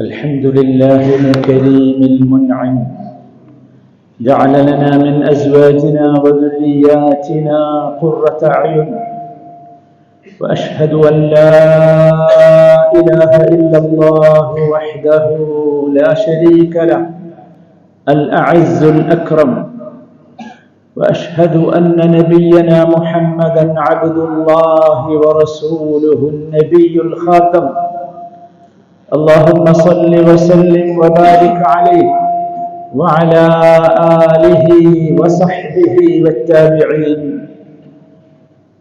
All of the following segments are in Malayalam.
الحمد لله الكريم المنعم. جعل لنا من أزواجنا وذرياتنا قرة أعين. وأشهد أن لا إله إلا الله وحده لا شريك له الأعز الأكرم. وأشهد أن نبينا محمدا عبد الله ورسوله النبي الخاتم. اللهم صل وسلم وبارك عليه وعلى آله وصحبه والتابعين.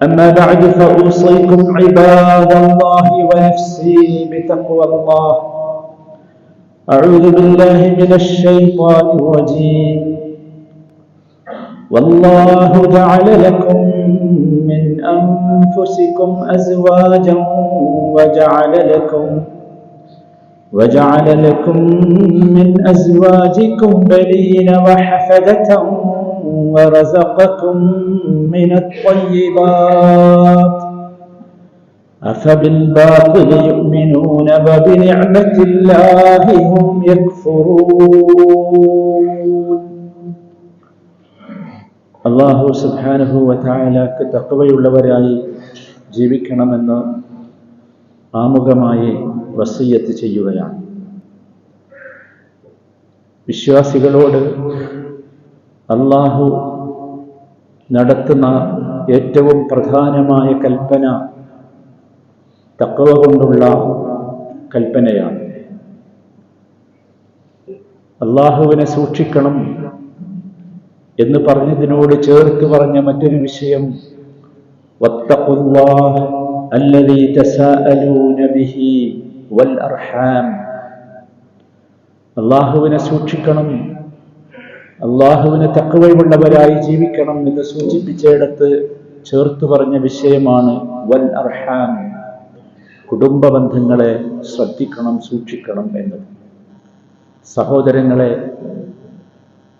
أما بعد فأوصيكم عباد الله ونفسي بتقوى الله. أعوذ بالله من الشيطان الرجيم. والله جعل لكم من أنفسكم أزواجا وجعل لكم وجعل لكم من أزواجكم بنين وحفدة ورزقكم من الطيبات أفبالباطل يؤمنون وبنعمة الله هم يكفرون അള്ളാഹു സുബാനഹു വതായാലക്ക് തക്കവയുള്ളവരായി ജീവിക്കണമെന്ന് ആമുഖമായി വസീയത്ത് ചെയ്യുകയാണ്. വിശ്വാസികളോട് അള്ളാഹു നടത്തുന്ന ഏറ്റവും പ്രധാനമായ കൽപ്പന തക്കവ കൊണ്ടുള്ള കൽപ്പനയാണ്. അള്ളാഹുവിനെ സൂക്ഷിക്കണം എന്ന് പറഞ്ഞതിനോട് ചേർത്ത് പറഞ്ഞ മറ്റൊരു വിഷയം വത്തഖുല്ലാഹ് അല്ലദീ തസാഅലൂന ബിഹി. വൽ അർഹാം. അള്ളാഹുവിനെ സൂക്ഷിക്കണം. അള്ളാഹുവിന് തക്കവയുള്ളവരായി ജീവിക്കണം എന്ന് സൂചിപ്പിച്ചയിടത്ത് ചേർത്തു പറഞ്ഞ വിഷയമാണ് വൽ അർഹാം. കുടുംബ ബന്ധങ്ങളെ ശ്രദ്ധിക്കണം സൂക്ഷിക്കണം എന്നത്. സഹോദരങ്ങളെ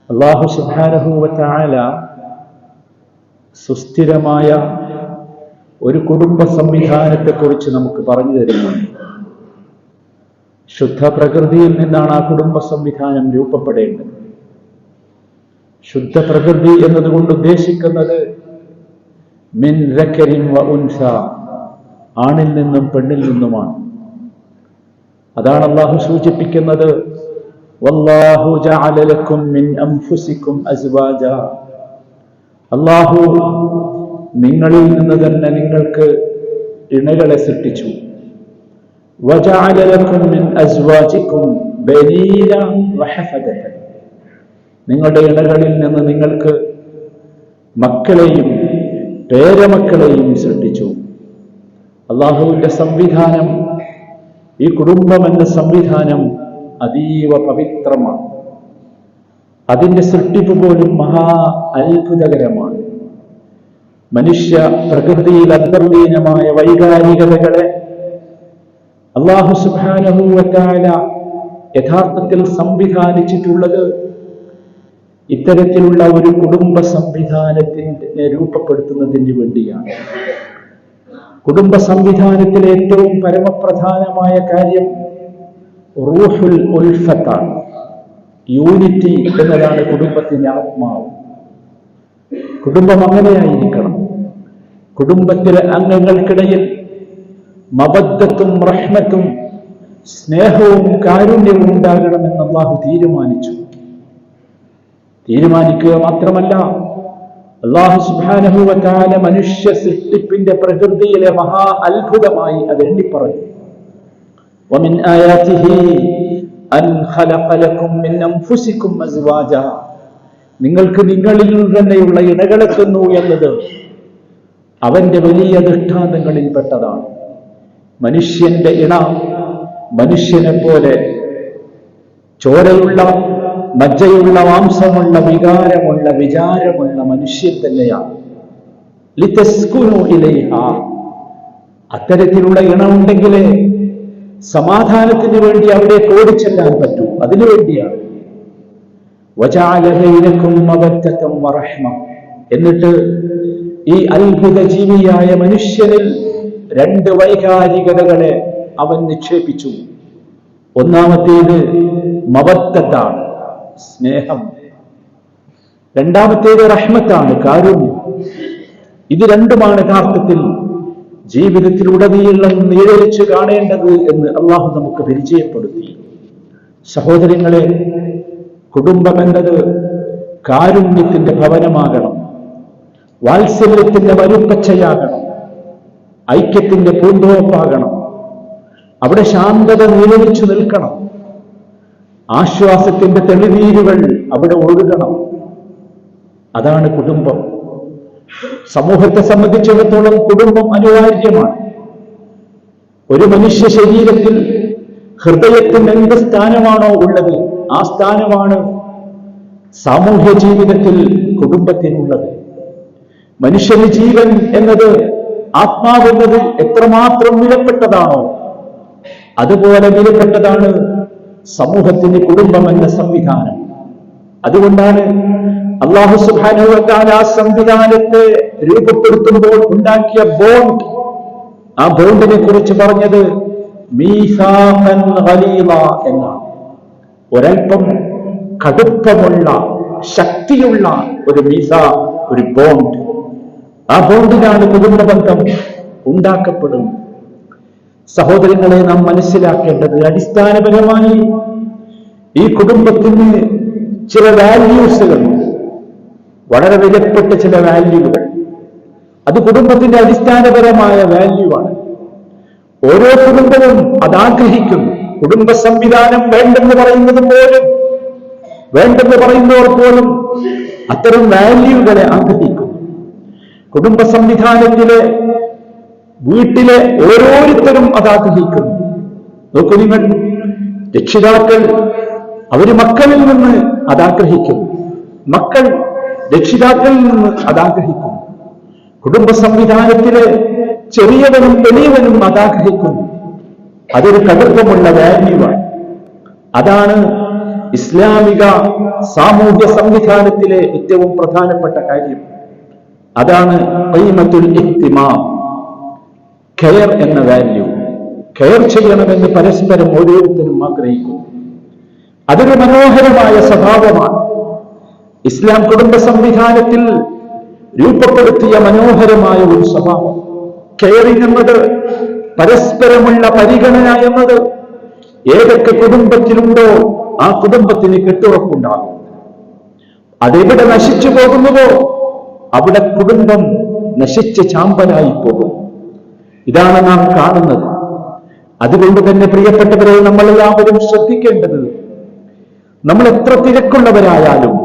അള്ളാഹു സുഹാനഹൂവത്തായ സുസ്ഥിരമായ ഒരു കുടുംബ സംവിധാനത്തെക്കുറിച്ച് നമുക്ക് പറഞ്ഞു തരുന്നുണ്ട് ശുദ്ധ പ്രകൃതിയിൽ നിന്നാണ് ആ കുടുംബ സംവിധാനം രൂപപ്പെടേണ്ടത്. ശുദ്ധ പ്രകൃതി എന്നതുകൊണ്ട് ഉദ്ദേശിക്കുന്നത് മിൻ രക്കരിം വ ഉൻസ ആണിൽ നിന്നും പെണ്ണിൽ നിന്നുമാണ്. അതാണ് അള്ളാഹു സൂചിപ്പിക്കുന്നത് വല്ലാഹു മിൻ അസ്വാജ. അള്ളാഹു നിങ്ങളിൽ നിന്ന് തന്നെ നിങ്ങൾക്ക് ഇണകളെ സൃഷ്ടിച്ചു. നിങ്ങളുടെ ഇണകളിൽ നിന്ന് നിങ്ങൾക്ക് മക്കളെയും പേരമക്കളെയും സൃഷ്ടിച്ചു അള്ളാഹുവിന്റെ സംവിധാനം ഈ കുടുംബം എന്ന സംവിധാനം അതീവ പവിത്രമാണ്. അതിന്റെ സൃഷ്ടിപ്പ് പോലും മഹാ അത്ഭുതകരമാണ്. മനുഷ്യ പ്രകൃതിയിൽ അന്തർലീനമായ വൈകാരികതകളെ അള്ളാഹു സുബാനഹൂവറ്റാല യഥാർത്ഥത്തിൽ സംവിധാനിച്ചിട്ടുള്ളത് ഇത്തരത്തിലുള്ള ഒരു കുടുംബ സംവിധാനത്തിനെ രൂപപ്പെടുത്തുന്നതിന് വേണ്ടിയാണ്. കുടുംബ സംവിധാനത്തിലെ ഏറ്റവും പരമപ്രധാനമായ കാര്യം റൂഹുൽ ഉൽഫത്താണ്. യൂണിറ്റി എന്നതാണ് കുടുംബത്തിന്റെ ആത്മാവ്. കുടുംബം അങ്ങനെയായിരിക്കണം. കുടുംബത്തിലെ അംഗങ്ങൾക്കിടയിൽ മബദ്ധത്തും റഹ്മത്തും സ്നേഹവും കാരുണ്യവും ഉണ്ടാകണമെന്ന് അള്ളാഹു തീരുമാനിച്ചു തീരുമാനിക്കുക മാത്രമല്ല അള്ളാഹു സുബാനഹുവകാല മനുഷ്യ സൃഷ്ടിപ്പിന്റെ പ്രകൃതിയിലെ മഹാ അത്ഭുതമായി അത് എണ്ണിപ്പറഞ്ഞു ومن آياته أن خلق لكم من أنفسكم أزواجا നിങ്ങൾക്ക് നിങ്ങളിൽ തന്നെയുള്ള ഇണകളെ തന്നു എന്നത് അവന്റെ വലിയ ദൃഷ്ടാന്തങ്ങളിൽ പെട്ടതാണ് മനുഷ്യന്റെ ഇണ മനുഷ്യനെ പോലെ ചോരയുള്ള മജ്ജയുള്ള മാംസമുള്ള വികാരമുള്ള വിചാരമുള്ള മനുഷ്യൻ തന്നെയാണ്. അത്തരത്തിലുള്ള ഇണ ഉണ്ടെങ്കിലേ സമാധാനത്തിന് വേണ്ടി അവിടെ കോടിച്ചെല്ലാൻ പറ്റൂ. അതിനു വേണ്ടിയാണ്. എന്നിട്ട് ഈ അത്ഭുത ജീവിയായ മനുഷ്യനിൽ രണ്ട് വൈകാരികതകളെ അവൻ നിക്ഷേപിച്ചു. ഒന്നാമത്തേത് മവത്തത്താണ് സ്നേഹം. രണ്ടാമത്തേത് റഹ്മത്താണ് കാരുണ്യം. ഇത് രണ്ടുമാണ് യഥാർത്ഥത്തിൽ ജീവിതത്തിലുടനീളം നിഴലിച്ച് കാണേണ്ടത് എന്ന് അള്ളാഹു നമുക്ക് പരിചയപ്പെടുത്തി. സഹോദരങ്ങളെ കുടുംബമെന്നത് കാരുണ്യത്തിന്റെ ഭവനമാകണം. വാത്സല്യത്തിന്റെ വലുപ്പച്ചയാകണം. ഐക്യത്തിന്റെ പൂന്തോപ്പാകണം. അവിടെ ശാന്തത നിലനിച്ചു നിൽക്കണം. ആശ്വാസത്തിന്റെ തെളിവീരുകൾ അവിടെ ഒഴുകണം. അതാണ് കുടുംബം. സമൂഹത്തെ സംബന്ധിച്ചിടത്തോളം കുടുംബം അനിവാര്യമാണ്. ഒരു മനുഷ്യ ശരീരത്തിൽ ഹൃദയത്തിന് എന്ത് സ്ഥാനമാണോ ഉള്ളത് ആ സ്ഥാനമാണ് സാമൂഹ്യ ജീവിതത്തിൽ കുടുംബത്തിനുള്ളത്. മനുഷ്യന് ജീവൻ എന്നത് ആത്മാവെന്നത് എത്രമാത്രം വിലപ്പെട്ടതാണോ അതുപോലെ വിലപ്പെട്ടതാണ് സമൂഹത്തിന് കുടുംബം എന്ന സംവിധാനം. അതുകൊണ്ടാണ് അള്ളാഹു സുബാനുവത്താൽ ആ സംവിധാനത്തെ രൂപപ്പെടുത്തുമ്പോൾ ഉണ്ടാക്കിയ ബോണ്ട്. ആ ബോണ്ടിനെ കുറിച്ച് പറഞ്ഞത് എന്നാണ്. ഒരൽപ്പം കടുപ്പമുള്ള ശക്തിയുള്ള ഒരു മീസ ഒരു ബോണ്ട്. ആ ബോണ്ടിനാണ് കുടുംബബന്ധം ഉണ്ടാക്കപ്പെടുന്നത്. സഹോദരങ്ങളെ നാം മനസ്സിലാക്കേണ്ടത് അടിസ്ഥാനപരമായി ഈ കുടുംബത്തിന് ചില വാല്യൂസുകൾ വളരെ വിലപ്പെട്ട ചില വാല്യൂകൾ അത് കുടുംബത്തിന്റെ അടിസ്ഥാനപരമായ വാല്യൂ ആണ്. ഓരോ കുടുംബവും അത് ആഗ്രഹിക്കുന്നു. കുടുംബ സംവിധാനം വേണ്ടെന്ന് പറയുന്നത് പോലും വേണ്ടെന്ന് പറയുന്നവർ പോലും അത്തരം വാല്യൂകളെ ആഗ്രഹിക്കുന്നു. കുടുംബ സംവിധാനത്തിലെ വീട്ടിലെ ഓരോരുത്തരും അത് ആഗ്രഹിക്കുന്നു നോക്കൂ നിങ്ങൾ രക്ഷിതാക്കൾ അവർ മക്കളിൽ നിന്ന് അതാഗ്രഹിക്കും മക്കൾ രക്ഷിതാക്കളിൽ നിന്ന് അതാഗ്രഹിക്കും കുടുംബ സംവിധാനത്തിലെ ചെറിയവനും വലിയവനും അതാഗ്രഹിക്കുന്നു അതൊരു കടുപ്പമുള്ള വാല്യൂവാണ്. അതാണ് ഇസ്ലാമിക സാമൂഹ്യ സംവിധാനത്തിലെ ഏറ്റവും പ്രധാനപ്പെട്ട കാര്യം. അതാണ് ഇഹ്തിമാം. കെയർ എന്ന വാല്യൂ കെയർ ചെയ്യണമെന്ന് പരസ്പരം ഓരോരുത്തരും ആഗ്രഹിക്കുന്നു. അതൊരു മനോഹരമായ സ്വഭാവമാണ്. ഇസ്ലാം കുടുംബ സംവിധാനത്തിൽ രൂപപ്പെടുത്തിയ മനോഹരമായ ഒരു സ്വഭാവം. കെയറിംഗ് എന്നത് പരസ്പരമുള്ള പരിഗണന എന്നത് ഏതൊക്കെ കുടുംബത്തിലുണ്ടോ ആ കുടുംബത്തിന് കെട്ടുറപ്പുണ്ടാകും. അതെവിടെ നശിച്ചു പോകുന്നുവോ അവിടെ കുടുംബം നശിച്ച് ചാമ്പലായി പോകും. ഇതാണ് നാം കാണുന്നത്. അതുകൊണ്ട് തന്നെ പ്രിയപ്പെട്ടവരെ നമ്മളെല്ലാവരും ശ്രദ്ധിക്കേണ്ടത് നമ്മൾ എത്ര തിരക്കുള്ളവരായാലും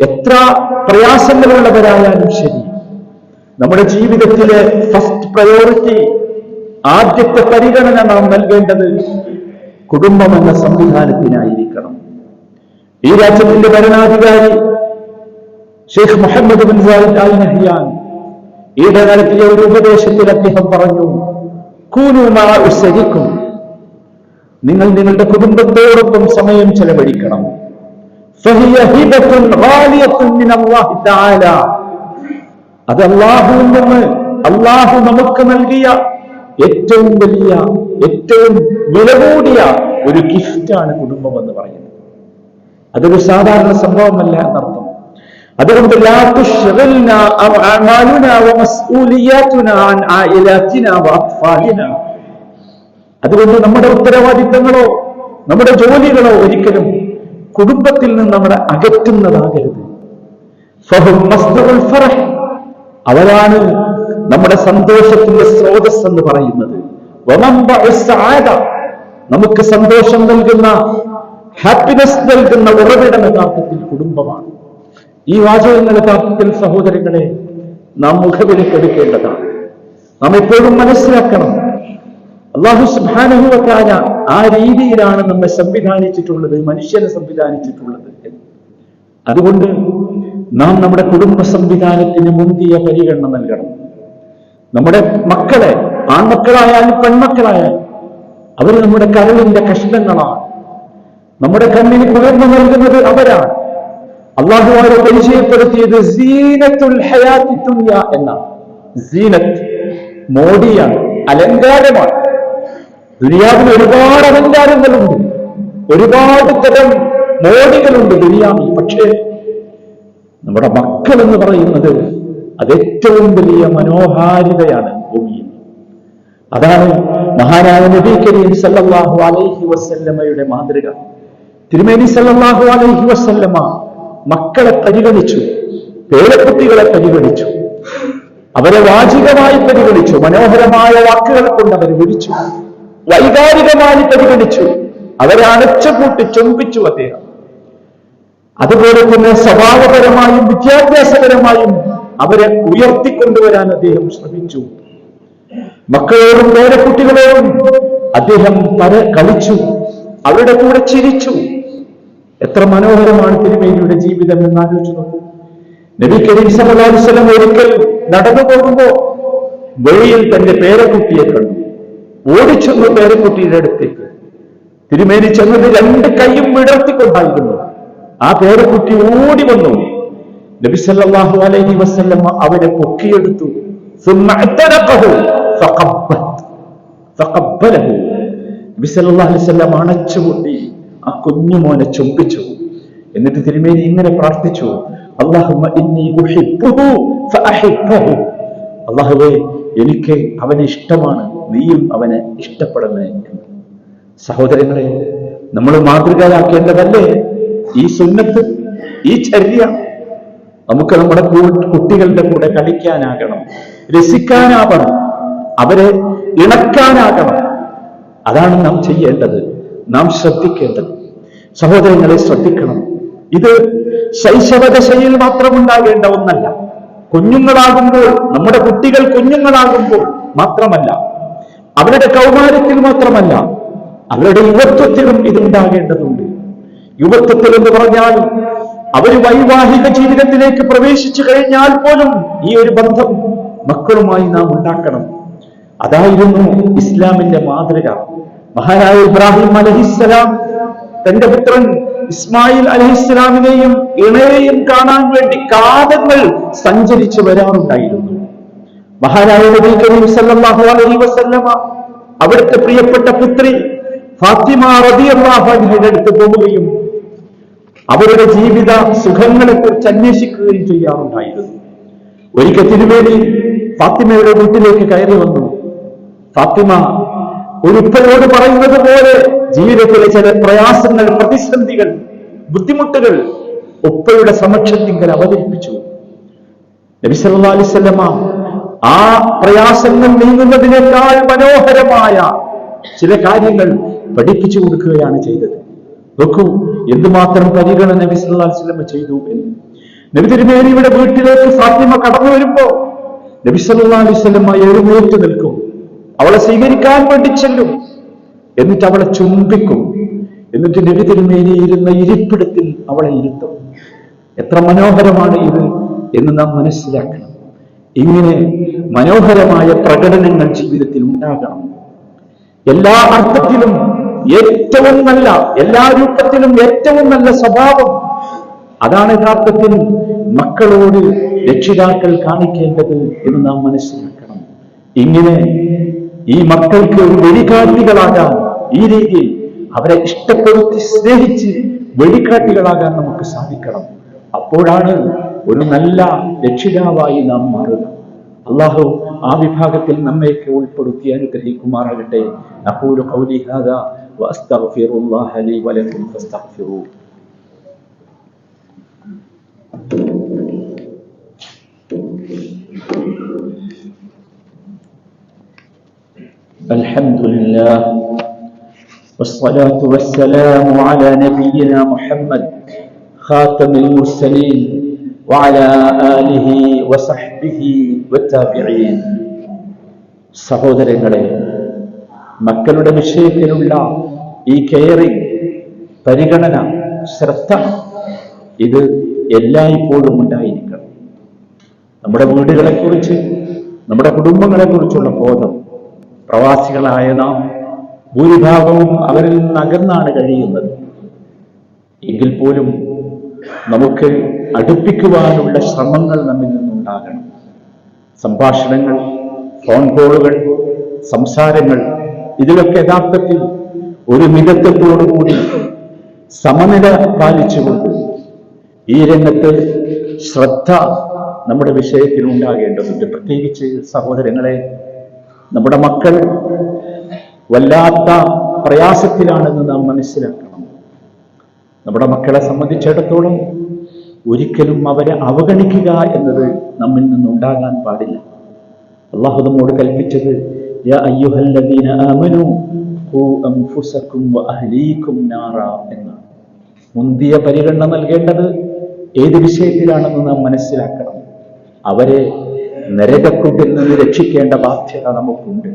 എത്ര പ്രയാസങ്ങളുള്ളവരായാലും ശരി നമ്മുടെ ജീവിതത്തിലെ ഫസ്റ്റ് പ്രയോറിറ്റി ആദ്യത്തെ പരിഗണന നാം നൽകേണ്ടത് കുടുംബം എന്ന സംവിധാനത്തിനായിരിക്കണം. ഈ രാജ്യത്തിന്റെ ഭരണാധികാരി Sheikh Mohammed bin Zayed Al Nahyan ഈയിടെ നടത്തിയ ഒരു ഉപദേശത്തിൽ അദ്ദേഹം പറഞ്ഞു കൂനുമാരിക്കും നിങ്ങൾ നിങ്ങളുടെ കുടുംബത്തോടൊപ്പം സമയം ചെലവഴിക്കണം. അത് അള്ളാഹുവിൽ നിന്ന് അള്ളാഹു നമുക്ക് നൽകിയ ഏറ്റവും വലിയ ഏറ്റവും വിലകൂടിയ ഒരു ഗിഫ്റ്റാണ് കുടുംബം എന്ന് പറയുന്നത്. അതൊരു സാധാരണ സംഭവമല്ല എന്നർത്ഥം. അതുകൊണ്ട് അതുകൊണ്ട് നമ്മുടെ ഉത്തരവാദിത്തങ്ങളോ നമ്മുടെ ജോലികളോ ഒരിക്കലും കുടുംബത്തിൽ നിന്ന് നമ്മളെ അകറ്റുന്നതാകരുത്. അവരാണ് നമ്മുടെ സന്തോഷത്തിന്റെ സ്രോതസ് എന്ന് പറയുന്നത്. നമുക്ക് സന്തോഷം നൽകുന്ന ഹാപ്പിനെസ് നൽകുന്ന ഉറവിടം യഥാർത്ഥത്തിൽ കുടുംബമാണ്. ഈ വാചകങ്ങൾ യഥാർത്ഥത്തിൽ സഹോദരങ്ങളെ നാം മുഖവിലക്കെടുക്കേണ്ടതാണ് നാം എപ്പോഴും മനസ്സിലാക്കണം. അള്ളാഹു സുബാനഹുവക്കാന ആ രീതിയിലാണ് നമ്മെ സംവിധാനിച്ചിട്ടുള്ളത് മനുഷ്യനെ സംവിധാനിച്ചിട്ടുള്ളത്. അതുകൊണ്ട് നാം നമ്മുടെ കുടുംബ സംവിധാനത്തിന് മുന്തിയ പരിഗണന നൽകണം. നമ്മുടെ മക്കളെ ആൺമക്കളായാലും പെൺമക്കളായാലും അവർ നമ്മുടെ കരളിന്റെ കഷ്ണങ്ങളാണ്. നമ്മുടെ കണ്ണിന് കുളിർമ നൽകുന്നത് അവരാണ്. അള്ളാഹു അവരെ പരിചയപ്പെടുത്തിയത് സീനത്തുൽ ഹയാത്തി ദുനിയ എന്നാണ്. സീനത്ത് മോഡിയാണ് അലങ്കാരമാണ്. ദുനിയാവിൽ ഒരുപാട് അലങ്കാരങ്ങളുണ്ട്. ഒരുപാട് തരം മോടികളുണ്ട് ദുനിയാവിൽ. പക്ഷേ നമ്മുടെ മക്കൾ എന്ന് പറയുന്നത് അതേറ്റവും വലിയ മനോഹാരിതയാണ് ഭൂമിയിൽ. അതാണ് മഹാനായ നബി കരീം സല്ലല്ലാഹു അലൈഹി വസല്ലമയുടെ മാതൃക. തിരുമേനി സല്ലല്ലാഹു അലൈഹി വസല്ലമ മക്കളെ പരിഗണിച്ചു പേരക്കുട്ടികളെ പരിഗണിച്ചു അവരെ വാചികമായി പരിഗണിച്ചു മനോഹരമായ വാക്കുകൾ കൊണ്ട് അവരെ വിളിച്ചു വൈകാരികമായി പരിഗണിച്ചു അവരെ അടച്ചുപൂട്ടി ചുംബിച്ചു അദ്ദേഹം. അതുപോലെ തന്നെ സ്വഭാവപരമായും വിദ്യാഭ്യാസപരമായും അവരെ ഉയർത്തിക്കൊണ്ടുവരാൻ അദ്ദേഹം ശ്രമിച്ചു. മക്കളോടും പേരക്കുട്ടികളോടും അദ്ദേഹം പല കളിച്ചു അവരുടെ കൂടെ ചിരിച്ചു. എത്ര മനോഹരമാണ് തിരുമേനിയുടെ ജീവിതം എന്ന് ആലോചിച്ചു നോക്കൂ. നബി കരീം സലഹുസ്ലം ഒരിക്കൽ നടന്നു പോകുമ്പോ വഴിയിൽ തന്റെ പേരക്കുട്ടിയെ കണ്ടു. ഓടിച്ചെന്നു പേരക്കുട്ടിയുടെ അടുത്തേക്ക്. തിരുമേനി ചെന്നത് രണ്ട് കൈയും വിടർത്തിക്കൊണ്ടായിരുന്നു. ആ പേരക്കുട്ടി ഓടി വന്നു. നബി സല്ലല്ലാഹു അലൈഹി വസല്ലം അവരെ പൊക്കിയെടുത്തു. നബി സല്ലല്ലാഹു ആ കുഞ്ഞു മോനെ ചുംബിച്ചു എന്നിട്ട് തിരുമേനി ഇങ്ങനെ പ്രാർത്ഥിച്ചു. അല്ലാഹുവേ എനിക്ക് അവനെ ഇഷ്ടമാണ്. നീയും അവനെ ഇഷ്ടപ്പെടണേ. സഹോദരങ്ങളെ നമ്മൾ മാതൃകയാക്കേണ്ടതല്ലേ ഈ സുന്നത്ത് ഈ ചര്യ നമുക്ക് നമ്മുടെ കുട്ടികളുടെ കൂടെ കളിക്കാനാകണം രസിക്കാനാവണം അവരെ ഇണക്കാനാകണം. അതാണ് നാം ചെയ്യേണ്ടത് നാം ശ്രദ്ധിക്കേണ്ടത്. സഹോദരങ്ങളെ ശ്രദ്ധിക്കണം. ഇത് ശൈശവദശയിൽ മാത്രം ഉണ്ടാകേണ്ട ഒന്നല്ല. കുഞ്ഞുങ്ങളാകുമ്പോൾ നമ്മുടെ കുട്ടികൾ കുഞ്ഞുങ്ങളാകുമ്പോൾ മാത്രമല്ല അവരുടെ കൗമാരത്തിൽ മാത്രമല്ല അവരുടെ യുവത്വത്തിലും ഇതുണ്ടാകേണ്ടതുണ്ട്. യുവത്വത്തിൽ എന്ന് പറഞ്ഞാൽ അവർ വൈവാഹിക ജീവിതത്തിലേക്ക് പ്രവേശിച്ചു കഴിഞ്ഞാൽ പോലും ഈ ഒരു ബന്ധം മക്കളുമായി നാം ഉണ്ടാക്കണം. അതായിരുന്നു ഇസ്ലാമിന്റെ മാതൃക. മഹാനായ ഇബ്രാഹിം അലഹിസ്സലാം തന്റെ പുത്രൻ ഇസ്മായിൽ അലഹിസ്സലാമിനെയും ഇണയെയും കാണാൻ വേണ്ടി കാതങ്ങൾ സഞ്ചരിച്ചു വരാറുണ്ടായിരുന്നു. മഹാനായ നബി സല്ലല്ലാഹു അലൈഹി അവിടുത്തെ പ്രിയപ്പെട്ട പുത്രി ഫാത്തിമ അടുത്ത് പോവുകയും അവരുടെ ജീവിത സുഖങ്ങളെ കുറിച്ച് അന്വേഷിക്കുകയും ചെയ്യാറുണ്ടായിരുന്നു. ഒരിക്കൽ തിരുവേലി ഫാത്തിമയുടെ വീട്ടിലേക്ക് കയറി വന്നു. ഫാത്തിമ ഒരു ഉപ്പയോട് പറയുന്നത് പോലെ ജീവിതത്തിലെ ചില പ്രയാസങ്ങൾ പ്രതിസന്ധികൾ ബുദ്ധിമുട്ടുകൾ ഉപ്പയുടെ സമക്ഷത്തിങ്കൽ അവതരിപ്പിച്ചു. നബി സല്ലല്ലാഹു അലൈഹി വസല്ലമ ആ പ്രയാസങ്ങൾ നീങ്ങുന്നതിനേക്കാൾ മനോഹരമായ ചില കാര്യങ്ങൾ പഠിപ്പിച്ചു കൊടുക്കുകയാണ് ചെയ്തത്. നോക്കൂ എന്തുമാത്രം പരിഗണന നബി സല്ലാ അലൈഹി വസല്ലമ ചെയ്തു എന്ന്. നബി തിരുമേനിയുടെ വീട്ടിലേക്ക് ഫാത്തിമ കടന്നു വരുമ്പോ നബി സല്ലല്ലാഹു അലൈഹി വസല്ലമ എഴുന്നേറ്റ് നിൽക്കും. അവളെ സ്വീകരിക്കാൻ വേണ്ടി ചെല്ലും. എന്നിട്ട് അവളെ ചുംബിക്കും. എന്നിട്ട് നബി തിരുമേനി ഇരുന്ന ഇരിപ്പിടത്തിൽ അവളെ ഇരുത്തും. എത്ര മനോഹരമാണ് ഇത് എന്ന് നാം മനസ്സിലാക്കണം. ഇങ്ങനെ മനോഹരമായ പ്രകടനങ്ങൾ ജീവിതത്തിൽ ഉണ്ടാകണം. എല്ലാ അർത്ഥത്തിലും ഏറ്റവും നല്ല എല്ലാ രൂപത്തിലും ഏറ്റവും നല്ല സ്വഭാവം. അതാണ് യഥാർത്ഥത്തിൽ മക്കളോട് രക്ഷിതാക്കൾ കാണിക്കേണ്ടത് എന്ന് നാം മനസ്സിലാക്കണം. ഇങ്ങനെ ഈ മക്കൾക്ക് ഒരു വെടികാട്ടികളാകാൻ ഈ രീതിയിൽ അവരെ ഇഷ്ടപ്പെടുത്തി സ്നേഹിച്ച് വെടിക്കാട്ടികളാകാൻ നമുക്ക് സാധിക്കണം അപ്പോഴാണ് ഒരു നല്ല രക്ഷിതാവായി നാം മാറുക അള്ളാഹു ആ വിഭാഗത്തിൽ നമ്മയൊക്കെ ഉൾപ്പെടുത്തി അനുഗ്രഹിക്കുമാറാകട്ടെ അഖൂലു ഖൗലി ഹാദാ വഅസ്തഗ്ഫിറുല്ലാഹ ലി വലക്കും ഫസ്തഗ്ഫിറൂ الحمد لله والصلاة والسلام على نبينا محمد خاتم المرسلين وعلى آله وصحبه والتابعين സഹോദരങ്ങളെ മക്കളുടെ വിഷയത്തിലുള്ള ഈ കെയറിംഗ് പരിഗണന ശ്രദ്ധ ഇത് എല്ലായ്പ്പോഴും ഉണ്ടായിരിക്കണം നമ്മുടെ വീടുകളെ കുറിച്ച് നമ്മുടെ കുടുംബങ്ങളെ കുറിച്ചുള്ള ബോധം പ്രവാസികളായ നാം ഭൂരിഭാഗവും അവരിൽ നിന്ന് അകന്നാണ് കഴിയുന്നത്. എങ്കിൽ പോലും നമുക്ക് അടുപ്പിക്കുവാനുള്ള ശ്രമങ്ങൾ നമ്മിൽ നിന്നുണ്ടാകണം. സംഭാഷണങ്ങൾ ഫോൺ കോളുകൾ സംസാരങ്ങൾ ഇതിലൊക്കെ യഥാർത്ഥത്തിൽ ഒരു മിതത്വത്തോടുകൂടി സമനില പാലിച്ചുകൊണ്ട് ഈ രംഗത്ത് ശ്രദ്ധ നമ്മുടെ വിഷയത്തിൽ ഉണ്ടാകേണ്ടതുണ്ട് പ്രത്യേകിച്ച് സഹോദരങ്ങളെ നമ്മുടെ മക്കൾ വല്ലാത്ത പ്രയാസത്തിലാണെന്ന് നാം മനസ്സിലാക്കണം. നമ്മുടെ മക്കളെ സംബന്ധിച്ചിടത്തോളം ഒരിക്കലും അവരെ അവഗണിക്കുക എന്നത് നമ്മിൽ നിന്നുണ്ടാകാൻ പാടില്ല. അള്ളാഹു നമ്മോട് കൽപ്പിച്ചത് എന്നാണ്. മുന്തിയ പരിഗണന നൽകേണ്ടത് ഏത് വിഷയത്തിലാണെന്ന് നാം മനസ്സിലാക്കണം. അവരെ നരകക്കൂട്ടിൽ നിന്ന് രക്ഷിക്കേണ്ട ബാധ്യത നമുക്കുണ്ട്.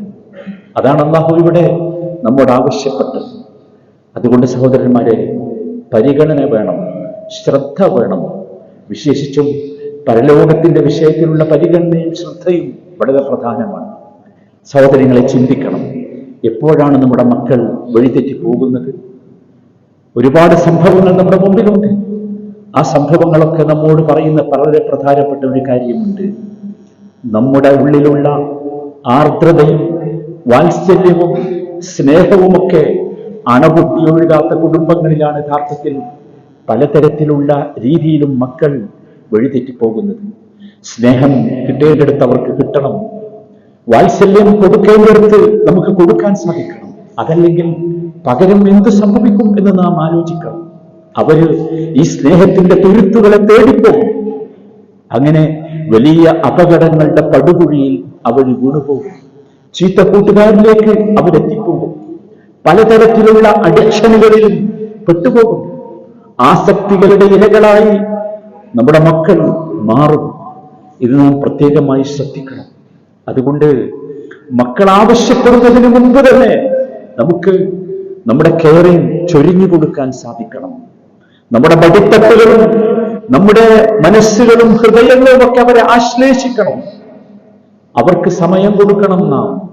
അതാണ് അള്ളാഹു ഇവിടെ നമ്മോട് ആവശ്യപ്പെട്ടത്. അതുകൊണ്ട് സഹോദരന്മാരെ പരിഗണന വേണം ശ്രദ്ധ വേണം. വിശേഷിച്ചും പരലോകത്തിന്റെ വിഷയത്തിലുള്ള പരിഗണനയും ശ്രദ്ധയും വളരെ പ്രധാനമാണ്. സഹോദരങ്ങളെ ചിന്തിക്കണം എപ്പോഴാണ് നമ്മുടെ മക്കൾ വഴിതെറ്റി പോകുന്നത്? ഒരുപാട് സംഭവങ്ങൾ നമ്മുടെ മുമ്പിലുണ്ട്. ആ സംഭവങ്ങളൊക്കെ നമ്മോട് പറയുന്ന വളരെ പ്രധാനപ്പെട്ട ഒരു കാര്യമുണ്ട്. നമ്മുടെ ഉള്ളിലുള്ള ആർദ്രതയും വാത്സല്യവും സ്നേഹവുമൊക്കെ അണപൊട്ടിയൊഴുകാത്ത കുടുംബങ്ങളിലാണ് യഥാർത്ഥത്തിൽ പലതരത്തിലുള്ള രീതിയിലും മക്കൾ വഴിതെറ്റിപ്പോകുന്നത്. സ്നേഹം കിട്ടേണ്ടടുത്ത് അവർക്ക് കിട്ടണം. വാത്സല്യം കൊടുക്കേണ്ടടുത്ത് നമുക്ക് കൊടുക്കാൻ സാധിക്കണം. അതല്ലെങ്കിൽ പകരം എന്ത് സംഭവിക്കും എന്ന് നാം ആലോചിക്കണം. അവർ ഈ സ്നേഹത്തിന്റെ തുരുത്തുകളെ തേടിപ്പോകും. അങ്ങനെ വലിയ അപകടങ്ങളുടെ പടുകുഴിയിൽ അവർ വീണുപോകും. ചീത്ത കൂട്ടുകാരിലേക്ക് അവരെത്തിക്കുമ്പോൾ പലതരത്തിലുള്ള അഡിക്ഷനുകളിലും പെട്ടുപോകും. ആസക്തികളുടെ ഇരകളായി നമ്മുടെ മക്കൾ മാറും. ഇത് നാം പ്രത്യേകമായി ശ്രദ്ധിക്കണം. അതുകൊണ്ട് മക്കൾ ആവശ്യപ്പെടുന്നതിന് മുമ്പ് തന്നെ നമുക്ക് നമ്മുടെ കെയറിങ് ചൊരിഞ്ഞു കൊടുക്കാൻ സാധിക്കണം. നമ്മുടെ മടിത്തട്ടുകളും നമ്മുടെ മനസ്സുകളും ഹൃദയങ്ങളും ഒക്കെ അവരെ ആശ്ലേഷിക്കണം. അവർക്ക് സമയം കൊടുക്കണം നാം.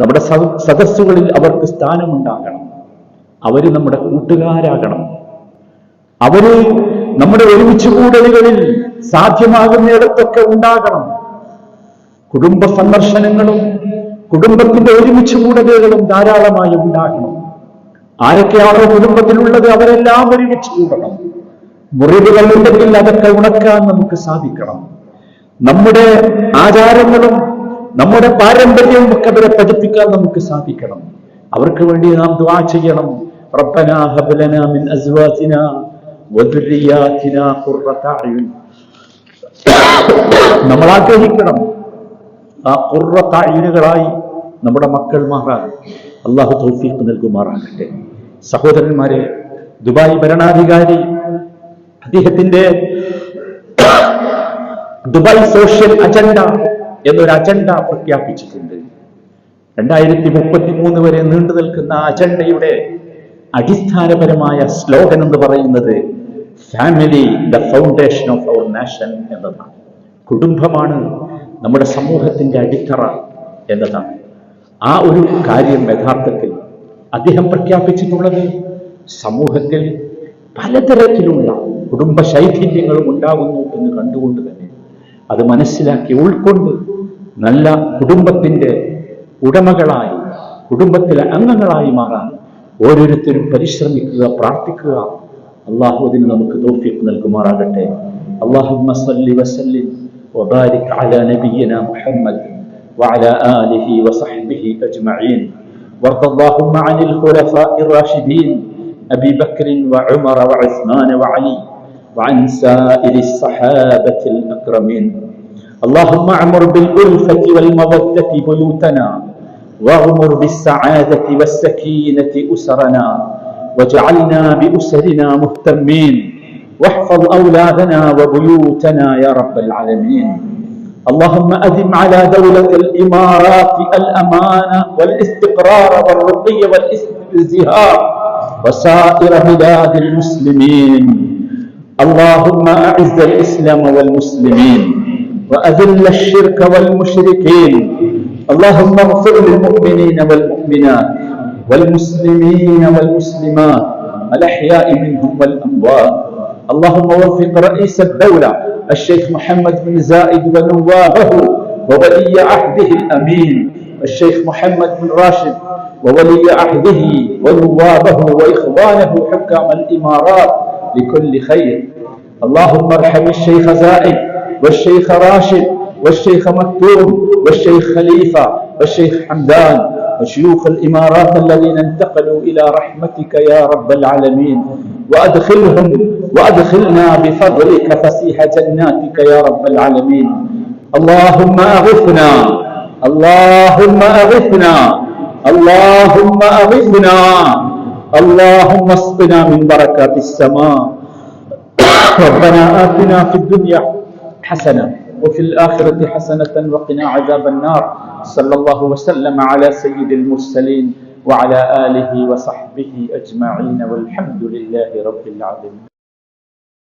നമ്മുടെ സദസ്സുകളിൽ അവർക്ക് സ്ഥാനമുണ്ടാകണം. അവർ നമ്മുടെ കൂട്ടുകാരാകണം. അവർ നമ്മുടെ ഒരുമിച്ച് കൂടലുകളിൽ സാധ്യമാകുന്നിടത്തൊക്കെ ഉണ്ടാകണം. കുടുംബ സന്ദർശനങ്ങളും കുടുംബത്തിന്റെ ഒരുമിച്ച് കൂടലുകളും ധാരാളമായി ഉണ്ടാകണം. ആരൊക്കെയാണോ കുടുംബത്തിലുള്ളത് അവരെല്ലാം ഒരുമിച്ച് കൂടണം മുറിവുകൾ ഉണ്ടെങ്കിൽ അതൊക്കെ ഉണക്കാൻ നമുക്ക് സാധിക്കണം. നമ്മുടെ ആചാരങ്ങളും നമ്മുടെ പാരമ്പര്യം അവരെ പഠിപ്പിക്കാൻ നമുക്ക് സാധിക്കണം. അവർക്ക് വേണ്ടി നാം ദ്വാ ചെയ്യണം. നമ്മൾ ആഗ്രഹിക്കണം ആ അയുനുകളായി നമ്മുടെ മക്കൾ മാറാൻ. അള്ളാഹു തൗഫീഖ് നൽകുമാറാകട്ടെ. സഹോദരന്മാരെ ദുബായ് ഭരണാധികാരി അദ്ദേഹത്തിന്റെ ദുബായ് സോഷ്യൽ അജണ്ട എന്നൊരു അജണ്ട പ്രഖ്യാപിച്ചിട്ടുണ്ട്. രണ്ടായിരത്തി മുപ്പത്തി മൂന്ന് വരെ നീണ്ടു നിൽക്കുന്ന അജണ്ടയുടെ അടിസ്ഥാനപരമായ സ്ലോഗൻ എന്ന് പറയുന്നത് family the foundation of our nation എന്നതാണ്. കുടുംബമാണ് നമ്മുടെ സമൂഹത്തിന്റെ അടിത്തറ എന്നതാണ്. ആ ഒരു കാര്യം യഥാർത്ഥത്തിൽ അദ്ദേഹം പ്രഖ്യാപിച്ചിട്ടുള്ളത് സമൂഹത്തിൽ പലതരത്തിലുള്ള കുടുംബ ശൈഥില്യങ്ങളും ഉണ്ടാകുന്നു എന്ന് കണ്ടുകൊണ്ട് അത് മനസ്സിലാക്കി ഉൾക്കൊണ്ട് നല്ല കുടുംബത്തിന്റെ ഉടമകളായി കുടുംബത്തിലെ അംഗങ്ങളായി മാറാൻ ഓരോരുത്തരും പരിശ്രമിക്കുക പ്രാർത്ഥിക്കുക അള്ളാഹു അതിന് നമുക്ക് തോഫിക്ക് നൽകുമാറാകട്ടെ അള്ളാഹുമ്മ സല്ലി വസല്ലിം وبارك على نبينا محمد وعلى آله وصحبه أجمعين وارض اللهم عن الخلفاء الراشدين أبي بكر وعمر وعثمان وعلي وعن سائر الصحابة الأكرمين. اللهم اعمر بالألفة والمودة بيوتنا واغمر بالسعادة والسكينة أسرنا واجعلنا بأسرنا مهتمين. واحفظ أولادنا وبيوتنا يا رب العالمين. اللهم أدم على دولة الإمارات الأمان والاستقرار والرقي والازدهار وسائر بلاد المسلمين. اللهم أعز الإسلام والمسلمين وأذل الشرك والمشركين. اللهم اغفر للمؤمنين والمؤمنات والمسلمين والمسلمات الأحياء منهم والأموات. اللهم وفق رئيس الدولة الشيخ محمد بن زايد ونوابه وولي عهده الأمين الشيخ محمد بن راشد وولي عهده ونوابه وإخوانه حكام الإمارات لكل خير. اللهم ارحم الشيخ زائد والشيخ راشد والشيخ مكتوم والشيخ خليفة والشيخ حمدان وشيوخ الإمارات الذين انتقلوا إلى رحمتك يا رب العالمين. وأدخلهم وأدخلنا بفضلك فسيح جناتك يا رب العالمين. اللهم أغثنا اللهم أغثنا اللهم أغثنا. اللهم اسقنا من بركات السماء. ربنا آتنا في الدنيا حسنة وفي الآخرة حسنة وقنا عذاب النار. صلى الله وسلم على سيد المرسلين وعلى آله وصحبه أجمعين والحمد لله رب العالمين.